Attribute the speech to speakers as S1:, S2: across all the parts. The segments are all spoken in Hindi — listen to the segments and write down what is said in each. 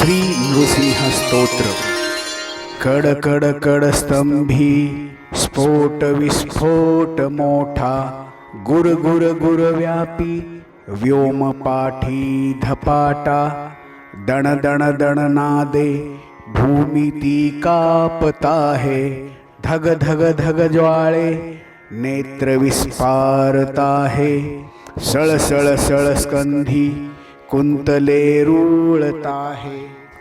S1: श्री नृसिंह स्तोत्र। कड कड कड स्तंभी, स्फोट विस्फोट मोठा, गुर गुर गुर व्यापी, व्योम पाठी धपाटा, दण दण दण नादे, भूमी ती कापता है, धग धग धग ज्वाळे, नेत्र विस्पारता है, सळ सळ सळ स्कंधी कुंतले रुळता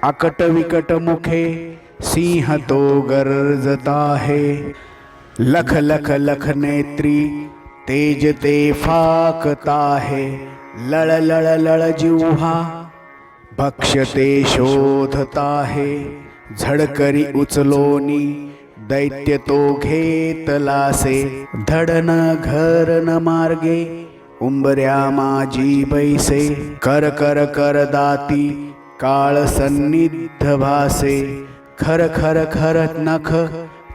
S1: आकट अकट विकट मुखे सिंह तो गरजता है लख लख लख नेत्री तेज ते फाकता है लळ लळ लळ जिव्हा भक्ष्यते शोधता है झडकरी उचलोनी दैत्य तो घेतलासे। धडन घरन मार्गे उंबऱ्या माझी बैसे कर कर कर दाती, काळ सन्निध भासे। खर खर खर नख,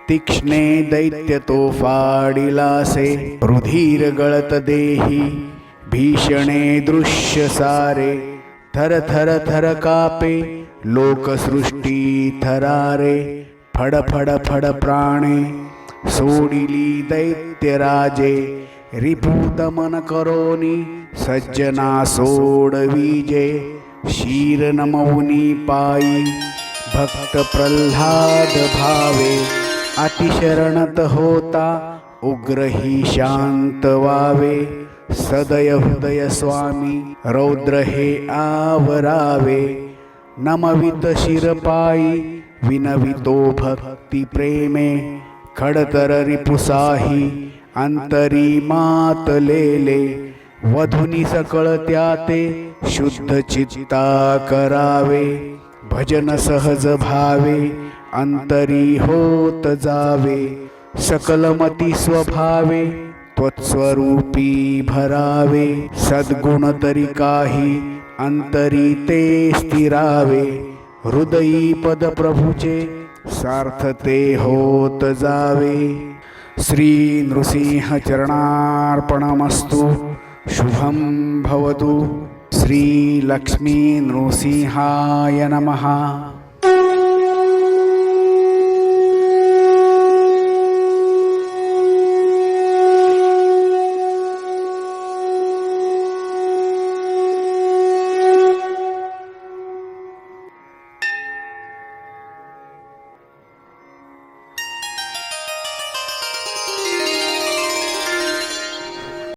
S1: तीक्ष्णे दैत्य तो फाडिलासे। रुधिर गळत देही, भीषणे दृश्य सारे। थर थर थर कापे, लोकसृष्टी थरारे। फड फड फड प्राणे, सोडिली दैत्यराजे रिपुदमन करोनी, सज्जना सोडविजे प्रल्हाद भावे, अतिशरणत होता उग्रही शांत वावे। सदय हृदय स्वामी, रौद्र हे आवरावे। नमवित शिरपायी विनवितो भक्ती प्रेमे। खडतर रिपुसाही अंतरी मातलेले वधुनी सकळ त्याते शुद्ध चित्ता करावे भजन सहज भावे अंतरी होत जावे सकलमती स्वभावे त्वत्स्वरूपी भरावे सद्गुण तरी काही अंतरी ते स्थिरावे हृदयी पद प्रभूचे सार्थ ते होत जावे. श्रीनृसिंहचरणार्पणमस्तु। शुभं भवतु श्रीलक्ष्मीनृसिंहाय नमः।